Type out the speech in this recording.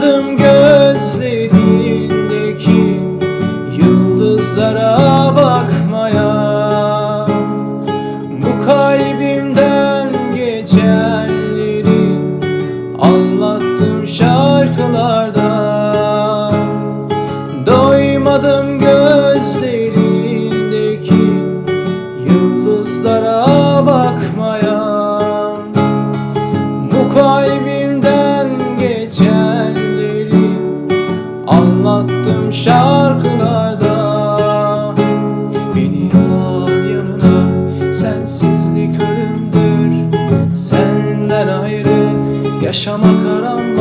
Anladım gözlerindeki yıldızlara bakmaya. Bu kalbimden geçenleri anlattım şarkılarda. Doymadım gözlerindeki yıldızlara bakmaya. Bu kalbim anlattım şarkılarda. Beni al yanına Sensizlik ölümdür. Senden ayrı Yaşamak haram